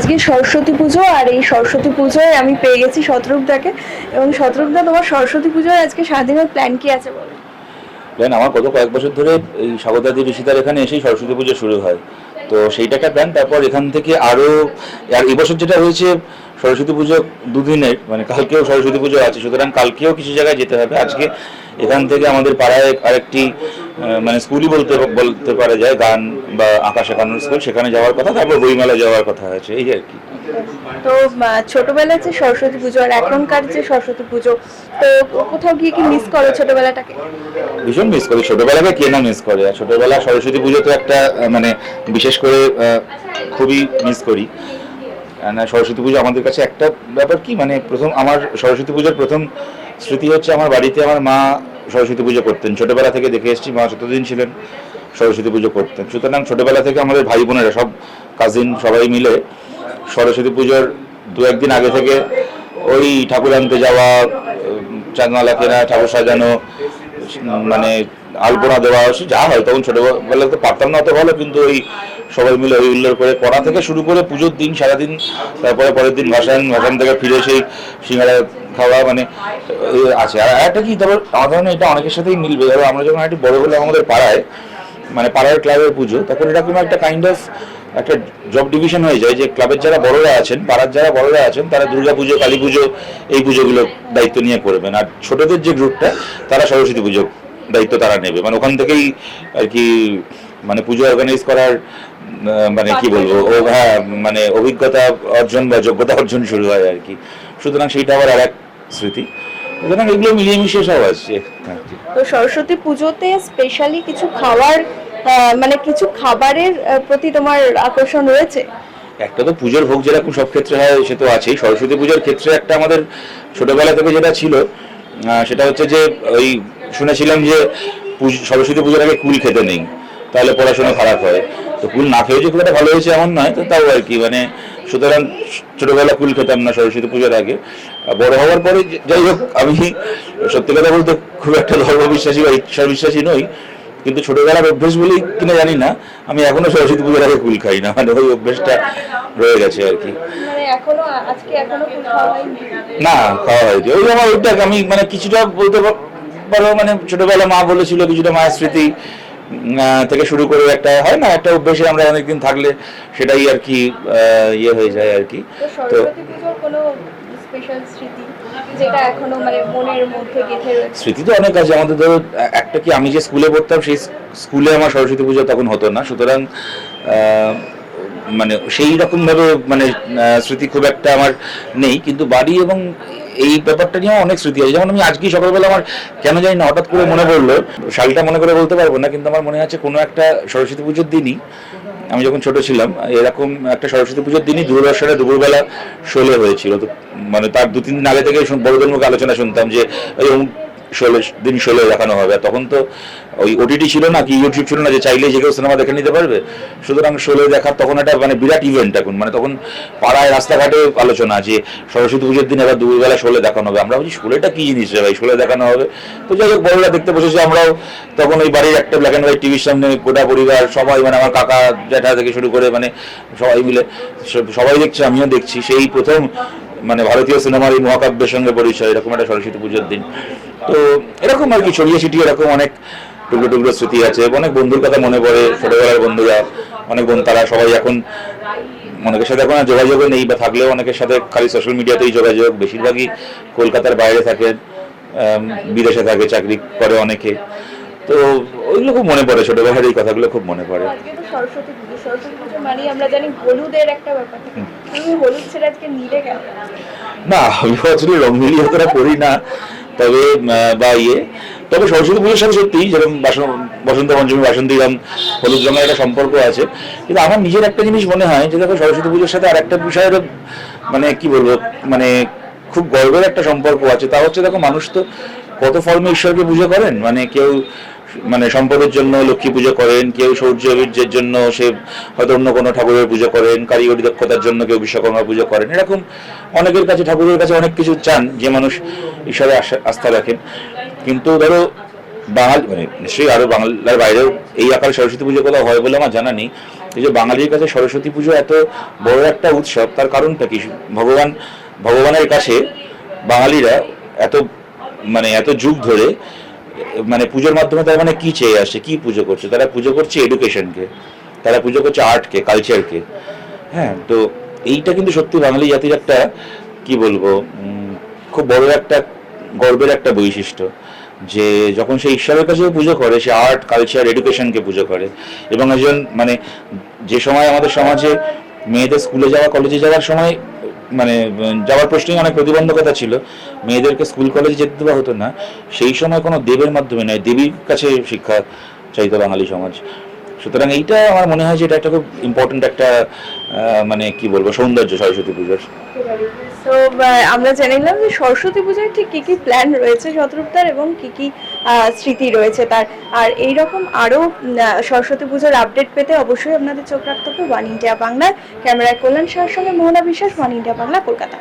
আজকে সরস্বতী পুজো আর এই সরস্বতী পুজোয় আমি পেয়ে গেছি শতরূপদাকে এবং শতরূপদা তোমার সরস্বতী পুজোয় আজকে সারাদিনের প্ল্যান কি আছে বলো? প্ল্যান আমার গত কয়েক বছর ধরে এই স্বাগতাদি ঋষিদার এখানে এসেই সরস্বতী পুজো শুরু হয়। তো সেইটাকে প্ল্যান তারপর এখান থেকে আরও আর এবছর যেটা হয়েছে, সরস্বতী পুজো দুদিনের মানে কালকেও সরস্বতী পুজো আছে, সুতরাং কালকেও কিছু জায়গায় যেতে হবে। আজকে এখান থেকে আমাদের পাড়ায় আরেকটি মানে স্কুলই বলতে বলতে পারা যায় গান বা আঁকা শেখানোর স্কুল সেখানে যাওয়ার কথা তারপর বইমেলা যাওয়ার কথা আছে এই আর কি। তো আহ, ছোটবেলার যে সরস্বতী পুজো আর এখনকার যে সরস্বতী পুজো তো কোথাও গিয়ে কি মিস করো ছোটবেলাটাকে? ভীষণ মিস করি ছোটবেলাকে কে না মিস করে? আর ছোটবেলা সরস্বতী পুজো তো একটা মানে বিশেষ করে খুবই মিস করি। না সরস্বতী পুজো আমাদের কাছে একটা ব্যাপার কি মানে প্রথম আমার সরস্বতী পুজোর প্রথম স্মৃতি হচ্ছে আমার বাড়িতে আমার মা সরস্বতী পুজো করতেন। ছোটবেলা থেকে দেখে এসেছি, মা যতদিন ছিলেন সরস্বতী পুজো করতেন। সুতরাং ছোটবেলা থেকে আমাদের ভাই বোনেরা, সব কাজিন সবাই মিলে সরস্বতী পুজোর দু একদিন আগে থেকে ওই ঠাকুর আনতে যাওয়া চাঁদমালা কেনা, ঠাকুর সাজানো মানে আলপনা দেওয়া সে যা হয়, তখন ছোটবেলা তো পারতাম না অত ভালো, কিন্তু ওই সবাই মিলে ওই উল্লেখ করে করা থেকে শুরু করে পুজোর দিন, সারাদিন, তারপরে পরের দিন ভাসান ভাসান থেকে ফিরে সেই সিঙ্গারা খাওয়া মানে আছে। আর একটা কি তারপর আমার ধরনের এটা অনেকের সাথেই মিলবে। আমরা যখন একটু বড় হলাম আমাদের পাড়ায় মানে পাড়ার ক্লাবের পুজো, তখন এরকম একটা কাইন্ড অফ একটা জব ডিভিশন হয়ে যায় যে ক্লাবের যারা বড়রা আছেন পাড়ার যারা বড়রা আছেন তারা দুর্গা পুজো কালী পুজো এই পুজোগুলো দায়িত্ব নিয়ে করবেন। আর ছোটদের যে গ্রুপটা তারা সরস্বতী পুজো দায়িত্ব তারা নেবে। মানে ওখান থেকেই আর কি মানে পুজো অর্গানাইজ করার মানে কি বলব ও হ্যাঁ মানে অভিজ্ঞতা অর্জন বা যোগ্যতা অর্জন শুরু হয় আর কি। সুতরাং সেইটা আবার আর এক স্মৃতি। সুতরাং এগুলো মিলিয়ে মিশিয়ে সব আছে তো সরস্বতী পুজোতে স্পেশালি কিছু আহ, মানে কিছু খাবারের প্রতি তোমার আকর্ষণ রয়েছে? একটা তো পুজোর ভোগ যেরকম সব ক্ষেত্রে হয়, সে তো আছেই। সরস্বতী পুজোর ক্ষেত্রে একটা আমাদের ছোটবেলা থেকে যেটা ছিল সেটা হচ্ছে যে ওই শুনেছিলাম যে সরস্বতী পুজোর আগে কুল খেতে নেই, তাহলে পড়াশোনা খারাপ হয়। তো কুল না খেয়েও যে খুব একটা ভালো হয়েছে এমন নয়, তো তাও আর কি মানে সুতরাং ছোটবেলা কুল খেতাম না সরস্বতী পুজোর আগে। বড় হওয়ার পরে যাই হোক, আমি সত্যি কথা বলতে খুব একটা ধর্ম বিশ্বাসী বা ঈশ্বর বিশ্বাসী নই কিন্তু ছোটবেলার অভ্যেস বলেই কিনা জানি না আমি এখনও সরস্বতী পুজোর আগে কুল খাই না মানে ওই অভ্যেসটা রয়ে গেছে আর কি। মানে না খাওয়া হয়েছে ওই আমার ওইটা আমি মানে কিছুটা বলতে পারো মানে ছোটবেলা মা বলেছিল কিছুটা মায়ের স্মৃতি থেকে শুরু করে একটা হয় না একটা অভ্যেসে আমরা অনেকদিন থাকলে সেটাই আর কি ইয়ে হয়ে যায় আর কি। তো স্পেশাল স্মৃতি? যেটা এখনও মানে মনের মধ্যে গেঁথে রয়েছে। স্মৃতি তো অনেক আছে। আমাদের ধরো, একটা কি আমি যে স্কুলে পড়তাম, সেই স্কুলে আমার সরস্বতী পুজো তখন হতো না। সুতরাং মানে সেই রকম ভাবে মানে স্মৃতি খুব একটা আমার নেই। কিন্তু বাড়ি এবং এই ব্যাপারটা নিয়েও অনেক স্মৃতি আছে। যেমন আমি আজকেই সকালবেলা আমার, কেন জানি না, হঠাৎ করে মনে পড়ল। সালটা মনে করে বলতে পারব না, কিন্তু আমার মনে আছে কোনো একটা সরস্বতী পুজোর দিনই আমি যখন ছোট ছিলাম, এরকম একটা সরস্বতী পুজোর দিনই দূরদর্শনে দুপুরবেলা শোলে হয়েছিল। তো মানে তার দু তিন দিন আগে থেকে বড়দের মুখে আলোচনা শুনতাম যে ষোলো দিন ষোলো দেখানো হবে। তখন তো ওই ওটিটি ছিল না, কি ইউটিউব ছিল না যে চাইলে যে কেউ সিনেমা দেখে নিতে পারবে। সুতরাং ষোলো দেখার তখন একটা মানে বিরাট ইভেন্ট এখন। মানে তখন পাড়ায় রাস্তাঘাটে আলোচনা যে সরস্বতী পুজোর দিন এবার দুপুরবেলা ষোলো দেখানো হবে। আমরা বলছি ষোলোটা কী জিনিস ভাই? ষোলো দেখানো হবে। তো যাই হোক, বড়রা দেখতে বসেছে আমরাও তখন ওই বাড়ির একটা ব্ল্যাক অ্যান্ড হোয়াইট টিভির সামনে গোটা পরিবার, সবাই মানে আমার কাকা, জ্যাঠা থেকে শুরু করে মানে সবাই মিলে সবাই দেখছে, আমিও দেখছি। সেই প্রথম মানে ভারতীয় সিনেমার এই মহাকাব্যের সঙ্গে পরিচয়, এরকম একটা সরস্বতী পুজোর দিন। তো এরকম আর কি ছড়িয়ে ছিটিয়ে এরকম অনেক টুকরো টুকরো স্মৃতি আছে। অনেক বন্ধুর কথা মনে পড়ে ছোটবেলার বন্ধুরা অনেক বোন তারা সবাই এখন অনেকের সাথে এখন আর যোগাযোগও নেই বা থাকলেও অনেকের সাথে খালি সোশ্যাল মিডিয়াতেই যোগাযোগ। বেশিরভাগই কলকাতার বাইরে থাকে বিদেশে থাকে চাকরি করে অনেকে। তো ওইগুলো খুব মনে পড়ে ছোটবেলার এই কথাগুলো খুব মনে পড়ে। না আমি আসলে রং মিলিয়ে করি না। তবে বা ইয়ে। তবে সরস্বতী পুজোর সাথে সত্যি যেরকম বসন্ত পঞ্চমী বাসন্তী রাম হলুদ রঙের একটা সম্পর্ক আছে। কিন্তু আমার নিজের একটা জিনিস মনে হয় যে, দেখো, সরস্বতী পুজোর সাথে আর একটা বিষয়ের মানে কি বলব মানে খুব গর্বের একটা সম্পর্ক আছে। তা হচ্ছে, দেখো, মানুষ তো কত ফর্মে ঈশ্বরকে পুজো করেন? মানে কেউ মানে সম্পদের জন্য লক্ষ্মী পুজো করেন, কেউ সৌর্য বীর্যের জন্য সে হয়তো অন্য কোনো ঠাকুরের পুজো করেন কারিগরি দক্ষতার জন্য কেউ বিশ্বকর্মা পুজো করেন। এরকম অনেকের কাছে, ঠাকুরের কাছে অনেক কিছু চান, যে মানুষ ঈশ্বরে আস্থা রাখেন। কিন্তু ধরো, বাঙালি মানে নিশ্চয়ই আরও বাংলার বাইরেও এই আকারে সরস্বতী পুজো কোথাও হয় বলে আমার জানা নেই। এই যে বাঙালির কাছে সরস্বতী পুজো এত বড় একটা উৎসব, তার কারণটা কি? ভগবান, ভগবানের কাছে বাঙালিরা এত মানে এত যুগ ধরে মানে পুজোর মাধ্যমে তারা মানে কি চেয়ে আসছে? কি পুজো করছে? তারা পুজো করছে এডুকেশনকে তারা পুজো করছে আর্টকে কালচারকে হ্যাঁ তো এইটা কিন্তু সত্যি বাঙালি জাতির একটা, কি বলব খুব বড় একটা গর্বের একটা বৈশিষ্ট্য যে যখন সে ঈশ্বরের কাছে পুজো করে, সে আর্ট কালচার এডুকেশনকে পুজো করে। এবং একজন মানে যে সময় আমাদের সমাজে মেয়েদের স্কুলে যাওয়া কলেজে যাওয়ার সময় মানে যাওয়ার প্রশ্নেই অনেক প্রতিবন্ধকতা ছিল। মেয়েদেরকে স্কুল, কলেজে যেতে দেওয়া হতো না। সেই সময় কোনো দেবের মাধ্যমে নয়, দেবীর কাছে শিক্ষা চাইতো বাঙালি সমাজ। সুতরাং এইটা আমার মনে হয় যে এটা একটা খুব ইম্পর্টেন্ট একটা মানে কি বলব, সৌন্দর্য সরস্বতী পুজোর। তো আমরা জেনে নিলাম যে সরস্বতী পুজোয় ঠিক কি কি প্ল্যান রয়েছে শতরূপদার এবং কি কি স্মৃতি রয়েছে তার। আর এই রকম আরও সরস্বতী পুজোর আপডেট পেতে অবশ্যই আপনাদের চোখ রাখতে হবে ওয়ান ইন্ডিয়া বাংলার। ক্যামেরায় কল্যাণ শাহর সঙ্গে মোহনা বিশ্বাস, ওয়ান ইন্ডিয়া বাংলা, কলকাতা।